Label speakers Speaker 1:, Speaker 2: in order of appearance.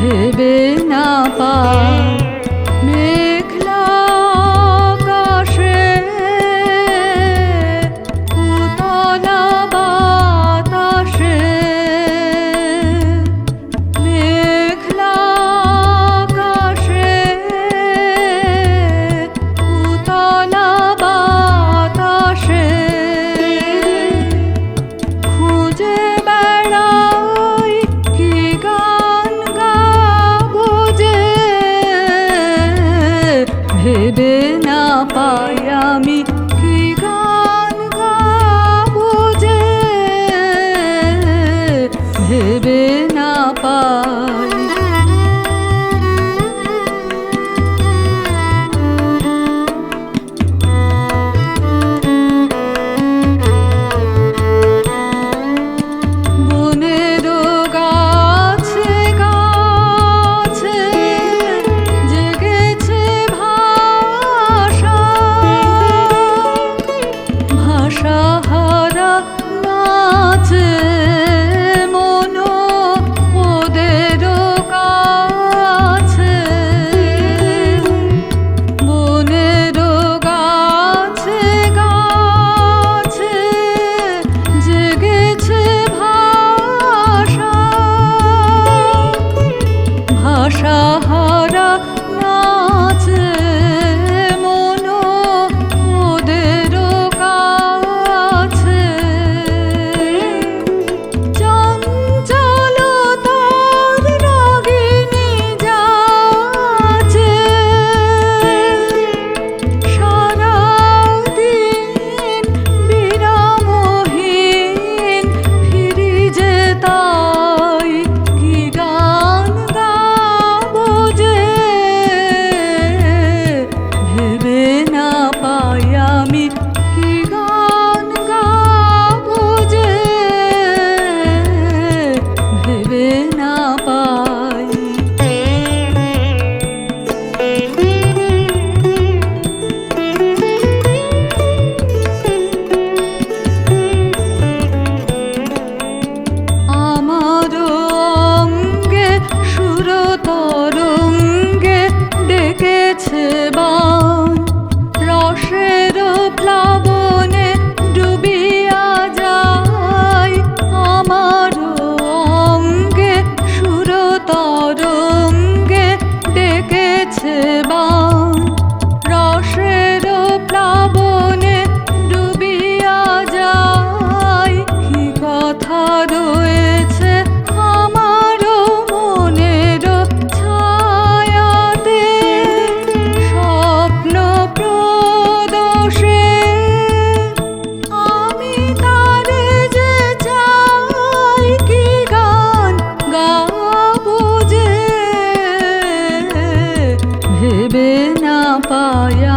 Speaker 1: ভেবে না পা ভেবে না পাই আমি কি গান গাবো যে? ভেবে না পাই şaha rahmatı 发芽。